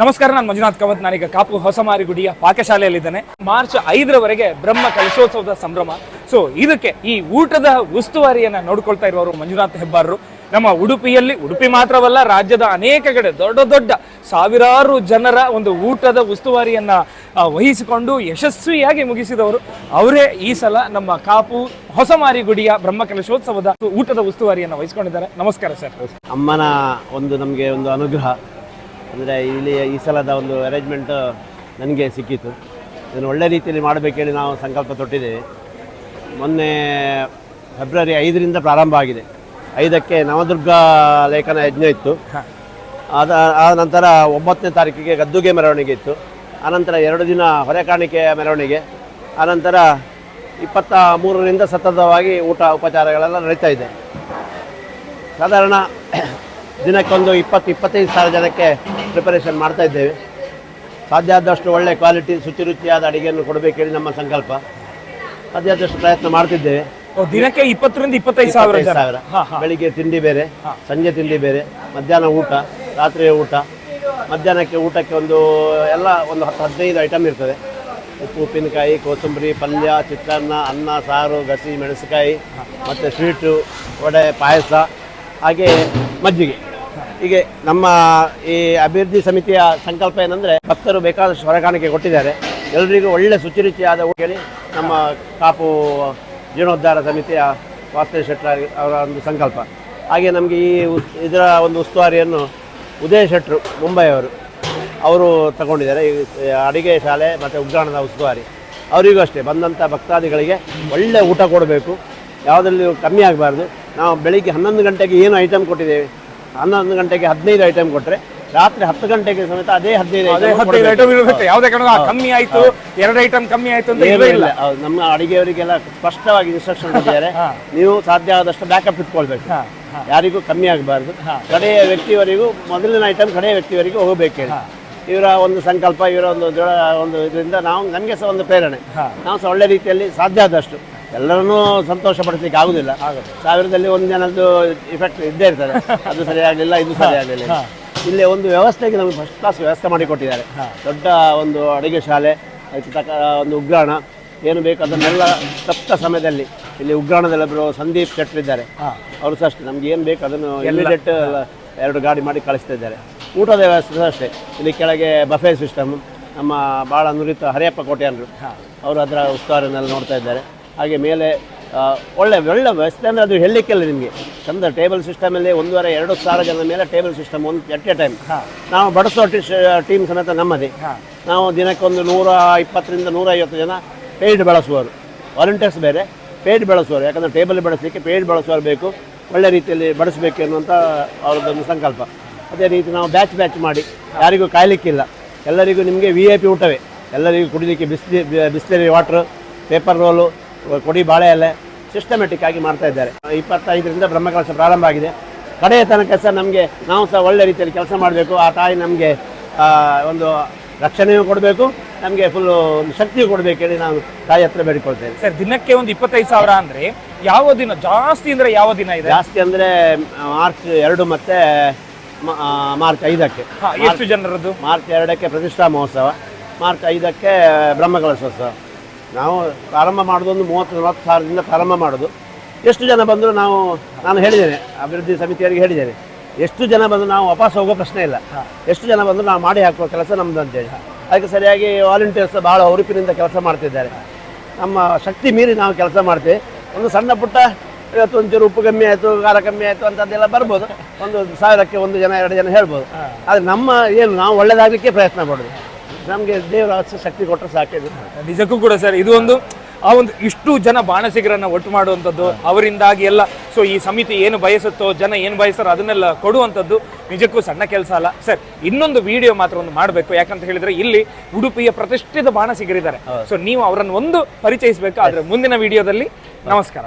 ನಮಸ್ಕಾರ, ನಾನು ಮಂಜುನಾಥ್ ಕವತ್. ನಾನೀಗ ಕಾಪು ಹೊಸಮಾರಿ ಗುಡಿಯ ಪಾಕಶಾಲೆಯಲ್ಲಿದ್ದೇನೆ. ಮಾರ್ಚ್ ಐದರವರೆಗೆ ಬ್ರಹ್ಮ ಕಲಶೋತ್ಸವದ ಸಂಭ್ರಮ. ಸೊ ಇದಕ್ಕೆ ಈ ಊಟದ ಉಸ್ತುವಾರಿಯನ್ನ ನೋಡ್ಕೊಳ್ತಾ ಇರುವವರು ಮಂಜುನಾಥ್ ಹೆಬ್ಬಾರರು. ನಮ್ಮ ಉಡುಪಿಯಲ್ಲಿ, ಉಡುಪಿ ಮಾತ್ರವಲ್ಲ, ರಾಜ್ಯದ ಅನೇಕ ಕಡೆ ದೊಡ್ಡ ದೊಡ್ಡ ಸಾವಿರಾರು ಜನರ ಒಂದು ಊಟದ ಉಸ್ತುವಾರಿಯನ್ನ ವಹಿಸಿಕೊಂಡು ಯಶಸ್ವಿಯಾಗಿ ಮುಗಿಸಿದವರು ಅವರೇ ಈ ಸಲ ನಮ್ಮ ಕಾಪು ಹೊಸಮಾರಿಗುಡಿಯ ಬ್ರಹ್ಮ ಕಲಶೋತ್ಸವದ ಊಟದ ಉಸ್ತುವಾರಿಯನ್ನು ವಹಿಸಿಕೊಂಡಿದ್ದಾರೆ. ನಮಸ್ಕಾರ, ಸರ್. ಅಮ್ಮನ ಒಂದು ನಮಗೆ ಒಂದು ಅನುಗ್ರಹ. ಅಂದರೆ ಇಲ್ಲಿ ಈ ಸಲದ ಒಂದು ಅರೇಂಜ್ಮೆಂಟ್ ನನಗೆ ಸಿಕ್ಕಿತ್ತು. ಇದನ್ನು ಒಳ್ಳೆ ರೀತಿಯಲ್ಲಿ ಮಾಡಬೇಕೇಳಿ ನಾವು ಸಂಕಲ್ಪ ತೊಟ್ಟಿದ್ದೇವೆ. ಮೊನ್ನೆ ಫೆಬ್ರವರಿ ಐದರಿಂದ ಪ್ರಾರಂಭ ಆಗಿದೆ. ಐದಕ್ಕೆ ನವದುರ್ಗ ಲೇಖನ ಯಜ್ಞ ಇತ್ತು. ಅದ ಆ ನಂತರ ಒಂಬತ್ತನೇ ತಾರೀಕಿಗೆ ಗದ್ದುಗೆ ಮೆರವಣಿಗೆ ಇತ್ತು. ಆನಂತರ ಎರಡು ದಿನ ಹೊರೆಕಾಣಿಕೆಯ ಮೆರವಣಿಗೆ. ಆನಂತರ ಇಪ್ಪತ್ತ ಮೂರರಿಂದ ಸತತವಾಗಿ ಊಟ ಉಪಚಾರಗಳೆಲ್ಲ ನಡೀತಾ ಇದೆ. ಸಾಧಾರಣ ದಿನಕ್ಕೊಂದು ಇಪ್ಪತ್ತು ಇಪ್ಪತ್ತೈದು ಸಾವಿರ ಜನಕ್ಕೆ ಪ್ರಿಪರೇಷನ್ ಮಾಡ್ತಾ ಇದ್ದೇವೆ. ಸಾಧ್ಯ ಆದಷ್ಟು ಒಳ್ಳೆ ಕ್ವಾಲಿಟಿ ಶುಚಿರುಚಿಯಾದ ಅಡಿಗೆಯನ್ನು ಕೊಡಬೇಕೇಳಿ ನಮ್ಮ ಸಂಕಲ್ಪ. ಸಾಧ್ಯ ಆದಷ್ಟು ಪ್ರಯತ್ನ ಮಾಡ್ತಿದ್ದೇವೆ. ದಿನಕ್ಕೆ ಇಪ್ಪತ್ತರಿಂದ ಇಪ್ಪತ್ತೈದು ಸಾವಿರ ಸಾವಿರ. ಬೆಳಿಗ್ಗೆ ತಿಂಡಿ ಬೇರೆ ಸಂಜೆ ತಿಂಡಿ ಬೇರೆ ಮಧ್ಯಾಹ್ನ ಊಟ ರಾತ್ರಿಯ ಊಟ. ಮಧ್ಯಾಹ್ನಕ್ಕೆ ಊಟಕ್ಕೆ ಒಂದು ಎಲ್ಲ ಒಂದು ಹತ್ತು ಹದಿನೈದು ಐಟಮ್ ಇರ್ತದೆ. ಉಪ್ಪು ಉಪ್ಪಿನಕಾಯಿ ಕೋಸಂಬರಿ ಪಲ್ಯ ಚಿತ್ರಾನ್ನ ಅನ್ನ ಸಾರು ಗಸಿ ಮೆಣಸಿನಕಾಯಿ ಮತ್ತು ಸ್ವೀಟು ವಡೆ ಪಾಯಸ ಹಾಗೆ ಮಜ್ಜಿಗೆ. ಹೀಗೆ ನಮ್ಮ ಈ ಅಭಿವೃದ್ಧಿ ಸಮಿತಿಯ ಸಂಕಲ್ಪ ಏನಂದರೆ ಭಕ್ತರು ಬೇಕಾದಷ್ಟು ಹೊರಗಾಣಿಕೆ ಕೊಟ್ಟಿದ್ದಾರೆ. ಎಲ್ಲರಿಗೂ ಒಳ್ಳೆ ಶುಚಿರುಚಿಯಾದ ರುಚಿಯಾದ ಹೇಳಿ ನಮ್ಮ ಕಾಪು ಜೀರ್ಣೋದ್ಧಾರ ಸಮಿತಿಯ ವಾಸ್ತವ ಶೆಟ್ಟರ್ ಅವರ ಒಂದು ಸಂಕಲ್ಪ. ಹಾಗೆ ನಮಗೆ ಈ ಇದರ ಒಂದು ಉಸ್ತುವಾರಿಯನ್ನು ಉದಯ ಶೆಟ್ಟರು ಮುಂಬೈಯವರು. ಅವರು ತಗೊಂಡಿದ್ದಾರೆ. ಈ ಅಡಿಗೆ ಶಾಲೆ ಮತ್ತು ಉಗ್ರಾಣದ ಉಸ್ತುವಾರಿ. ಅವರಿಗೂ ಅಷ್ಟೇ. ಬಂದಂಥ ಭಕ್ತಾದಿಗಳಿಗೆ ಒಳ್ಳೆ ಊಟ ಕೊಡಬೇಕು. ಯಾವುದರಲ್ಲಿ ಕಮ್ಮಿ ಆಗಬಾರ್ದು. ನಾವು ಬೆಳಿಗ್ಗೆ ಹನ್ನೊಂದು ಗಂಟೆಗೆ ಏನು ಐಟಮ್ ಕೊಟ್ಟಿದ್ದೇವೆ? ಹನ್ನೊಂದು ಗಂಟೆಗೆ ಹದಿನೈದು ಐಟಮ್ ಕೊಟ್ಟರೆ ರಾತ್ರಿ ಹತ್ತು ಗಂಟೆಗೆ ಸಮೇತ ಅದೇ ಹದಿನೈದು. ಐಟಮ್ ಯಾವುದೇ ಕಾರಣ ಕಮ್ಮಿ ಆಯ್ತು ಎರಡು ಐಟಮ್ ಕಮ್ಮಿ ಆಯ್ತು ಅಂತ ಇಲ್ಲ. ನಮ್ಮ ಅಡಿಗೆಯವರಿಗೆಲ್ಲ ಸ್ಪಷ್ಟವಾಗಿ ಇನ್ಸ್ಟ್ರಕ್ಷನ್ ಕೊಟ್ಟಿದ್ದಾರೆ. ನೀವು ಸಾಧ್ಯ ಆದಷ್ಟು ಬ್ಯಾಕಪ್ ಇಟ್ಕೊಳ್ಬೇಕು. ಯಾರಿಗೂ ಕಮ್ಮಿ ಆಗಬಾರ್ದು. ಕಡೆಯ ವ್ಯಕ್ತಿಯವರಿಗೂ ಮೊದಲಿನ ಐಟಮ್ ಕಡೆಯ ವ್ಯಕ್ತಿಯವರಿಗೂ ಹೋಗಬೇಕು ಹೇಳಿ. ಇವರ ಒಂದು ಸಂಕಲ್ಪ ಇವರ ಒಂದು ದೃಢ ಒಂದು ಇದರಿಂದ ನಾವು ನಮಗೆ ಸಹ ಒಂದು ಪ್ರೇರಣೆ. ನಾವು ಸಹ ಒಳ್ಳೆ ರೀತಿಯಲ್ಲಿ ಸಾಧ್ಯ ಆದಷ್ಟು. ಎಲ್ಲರನ್ನೂ ಸಂತೋಷ ಪಡಿಸ್ಲಿಕ್ಕೆ ಆಗುದಿಲ್ಲ. ಸಾವಿರದಲ್ಲಿ ಒಂದು ಜನದ್ದು ಇಫೆಕ್ಟ್ ಇದ್ದೇ ಇರ್ತದೆ. ಅದು ಸರಿಯಾಗಲಿಲ್ಲ ಇದು ಸರಿಯಾಗಲಿಲ್ಲ ಇಲ್ಲಿ ಒಂದು ವ್ಯವಸ್ಥೆಗೆ ನಮಗೆ ಫಸ್ಟ್ ಕ್ಲಾಸ್ ವ್ಯವಸ್ಥೆ ಮಾಡಿಕೊಟ್ಟಿದ್ದಾರೆ ದೊಡ್ಡ ಒಂದು ಅಡುಗೆ ಶಾಲೆ ಅದಕ್ಕೆ ತಕ್ಕ ಒಂದು ಉಗ್ರಾಣ. ಏನು ಬೇಕು ಅದನ್ನೆಲ್ಲ ತಪ್ಪ ಸಮಯದಲ್ಲಿ ಇಲ್ಲಿ ಉಗ್ರಾಣದಲ್ಲಿ ಒಬ್ಬರು ಸಂದೀಪ್ ಶೆಟ್ರ್ ಇದ್ದಾರೆ. ಅವರು ಸಹ ಅಷ್ಟೇ. ನಮ್ಗೆ ಏನು ಬೇಕು ಅದನ್ನು ಇಮಿಡಿಯೇಟ್ ಎರಡು ಗಾಡಿ ಮಾಡಿ ಕಳಿಸ್ತಾ ಇದ್ದಾರೆ ಊಟದ ವ್ಯವಸ್ಥೆ ಸಹ ಅಷ್ಟೇ. ಇಲ್ಲಿ ಕೆಳಗೆ ಬಫೆ ಸಿಸ್ಟಮ್ ನಮ್ಮ ಭಾಳ ನುರಿತ ಹರಿಯಪ್ಪ ಕೋಟೆಯನ್ರು ಅವರು ಅದರ ಉಸ್ತುವಾರಿನಲ್ಲಿ ನೋಡ್ತಾ ಇದ್ದಾರೆ. ಹಾಗೆ ಮೇಲೆ ಒಳ್ಳೆ ಒಳ್ಳೆ ವ್ಯವಸ್ಥೆ ಅಂದರೆ ಅದು ಹೇಳಲಿಕ್ಕಿಲ್ಲ ನಿಮಗೆ. ಚಂದ ಟೇಬಲ್ ಸಿಸ್ಟಮಲ್ಲಿ ಒಂದೂವರೆ ಎರಡು ಸಾವಿರ ಜನ ಮೇಲೆ ಟೇಬಲ್ ಸಿಸ್ಟಮ್ ಒಂದು ಎಟ್ ಎ ಟೈಮ್ ನಾವು ಬಡಿಸೋ ಟೀಮ್ ಸಮೇತ ನಮ್ಮದೇ. ನಾವು ದಿನಕ್ಕೆ ಒಂದು ನೂರ ಇಪ್ಪತ್ತರಿಂದ ನೂರೈವತ್ತು ಜನ ಪೇಯ್ಡ್ ಬಳಸುವರು ವಾಲಂಟಿಯರ್ಸ್ ಬೇರೆ ಪೇಯ್ಡ್ ಬಳಸುವವರು. ಯಾಕಂದರೆ ಟೇಬಲ್ ಬಳಸಲಿಕ್ಕೆ ಪೇಯ್ಡ್ ಬಳಸುವವರು ಬೇಕು. ಒಳ್ಳೆ ರೀತಿಯಲ್ಲಿ ಬಳಸಬೇಕು ಅನ್ನುವಂಥ ಅವ್ರದ್ದೊಂದು ಸಂಕಲ್ಪ. ಅದೇ ರೀತಿ ನಾವು ಬ್ಯಾಚ್ ಬ್ಯಾಚ್ ಮಾಡಿ. ಯಾರಿಗೂ ಕಾಯಲಿಕ್ಕಿಲ್ಲ. ಎಲ್ಲರಿಗೂ ನಿಮಗೆ ವಿ ಐ ಪಿ ಊಟವೇ. ಎಲ್ಲರಿಗೂ ಕುಡಿಲಿಕ್ಕೆ ಬಿಸ್ಲಿ ಬಿಸ್ಲರಿ ವಾಟ್ರ್ ಪೇಪರ್ ರೋಲು ಕೊಡಿ ಬಾಳೆ ಎಲೆ ಸಿಸ್ಟಮೆಟಿಕ್ ಆಗಿ ಮಾಡ್ತಾ ಇದ್ದಾರೆ. ಇಪ್ಪತ್ತೈದರಿಂದ ಬ್ರಹ್ಮಕಲಶ ಪ್ರಾರಂಭ ಆಗಿದೆ. ಕಡೆಯ ತನಕ ಸಹ ನಮಗೆ ನಾವು ಸಹ ಒಳ್ಳೆ ರೀತಿಯಲ್ಲಿ ಕೆಲಸ ಮಾಡಬೇಕು. ಆ ತಾಯಿ ನಮಗೆ ಒಂದು ರಕ್ಷಣೆಯೂ ಕೊಡಬೇಕು. ನಮಗೆ ಫುಲ್ಲು ಒಂದು ಶಕ್ತಿಯು ಕೊಡಬೇಕು ಹೇಳಿ ನಾನು ತಾಯಿ ಹತ್ರ ಬೇಡಿಕೊಳ್ತೇನೆ. ಸರ್ ದಿನಕ್ಕೆ ಒಂದು ಇಪ್ಪತ್ತೈದು ಸಾವಿರ ಅಂದರೆ ಯಾವ ದಿನ ಜಾಸ್ತಿ ಅಂದರೆ ಯಾವ ದಿನ ಇದೆ? ಜಾಸ್ತಿ ಅಂದರೆ ಮಾರ್ಚ್ ಎರಡು ಮತ್ತು ಮಾರ್ಚ್ ಐದಕ್ಕೆ. ಎಷ್ಟು ಜನರದ್ದು? ಮಾರ್ಚ್ ಎರಡಕ್ಕೆ ಪ್ರತಿಷ್ಠಾ ಮಹೋತ್ಸವ. ಮಾರ್ಚ್ ಐದಕ್ಕೆ ಬ್ರಹ್ಮಕಲಶೋತ್ಸವ. ನಾವು ಪ್ರಾರಂಭ ಮಾಡೋದು ಒಂದು ಮೂವತ್ತು ನಲವತ್ತು ಸಾವಿರದಿಂದ ಪ್ರಾರಂಭ ಮಾಡೋದು. ಎಷ್ಟು ಜನ ಬಂದರೂ ನಾವು ನಾನು ಹೇಳಿದ್ದೇನೆ ಅಭಿವೃದ್ಧಿ ಸಮಿತಿಯವರಿಗೆ ಹೇಳಿದ್ದೇನೆ. ಎಷ್ಟು ಜನ ಬಂದರೂ ನಾವು ವಾಪಸ್ ಹೋಗೋ ಪ್ರಶ್ನೆ ಇಲ್ಲ. ಎಷ್ಟು ಜನ ಬಂದರೂ ನಾವು ಮಾಡಿ ಹಾಕುವ ಕೆಲಸ ನಮ್ಮದು ಅಂತೇಳಿ. ಅದಕ್ಕೆ ಸರಿಯಾಗಿ ವಾಲಂಟಿಯರ್ಸ್ ಭಾಳ ಹುರುಪಿನಿಂದ ಕೆಲಸ ಮಾಡ್ತಿದ್ದಾರೆ. ನಮ್ಮ ಶಕ್ತಿ ಮೀರಿ ನಾವು ಕೆಲಸ ಮಾಡ್ತೇವೆ. ಒಂದು ಸಣ್ಣ ಪುಟ್ಟ ಇವತ್ತು ಒಂಚೂರು ಉಪ್ಪು ಕಮ್ಮಿ ಆಯಿತು ಖಾರ ಕಮ್ಮಿ ಆಯಿತು ಅಂತದ್ದೆಲ್ಲ ಬರ್ಬೋದು. ಒಂದು ಸಾವಿರಕ್ಕೆ ಒಂದು ಜನ ಎರಡು ಜನ ಹೇಳ್ಬೋದು. ಆದರೆ ನಮ್ಮ ಏನು ನಾವು ಒಳ್ಳೆಯದಾಗಲಿಕ್ಕೆ ಪ್ರಯತ್ನ ಮಾಡೋದು ನಮಗೆ ದೇವರ ಶಕ್ತಿ ಕೊಟ್ಟರೆ ಸಾಕಿದೆ ನಿಜಕ್ಕೂ ಕೂಡ ಸರ್ ಇದು ಒಂದು ಆ ಒಂದು ಇಷ್ಟು ಜನ ಬಾಣಸಿಗರನ್ನ ಒಟ್ಟು ಮಾಡುವಂಥದ್ದು ಅವರಿಂದಾಗಿ ಎಲ್ಲ ಸೊ ಈ ಸಮಿತಿ ಏನು ಬಯಸುತ್ತೋ ಜನ ಏನು ಬಯಸ್ತಾರೋ ಅದನ್ನೆಲ್ಲ ಕೊಡುವಂಥದ್ದು ನಿಜಕ್ಕೂ ಸಣ್ಣ ಕೆಲಸ ಅಲ್ಲ. ಸರ್ ಇನ್ನೊಂದು ವಿಡಿಯೋ ಮಾತ್ರ ಒಂದು ಮಾಡಬೇಕು ಯಾಕಂತ ಹೇಳಿದ್ರೆ ಇಲ್ಲಿ ಉಡುಪಿಯ ಪ್ರತಿಷ್ಠಿತ ಬಾಣಸಿಗರಿದ್ದಾರೆ. ಸೊ ನೀವು ಅವರನ್ನು ಒಂದು ಪರಿಚಯಿಸಬೇಕು ಆದರೆ ಮುಂದಿನ ವಿಡಿಯೋದಲ್ಲಿ ನಮಸ್ಕಾರ.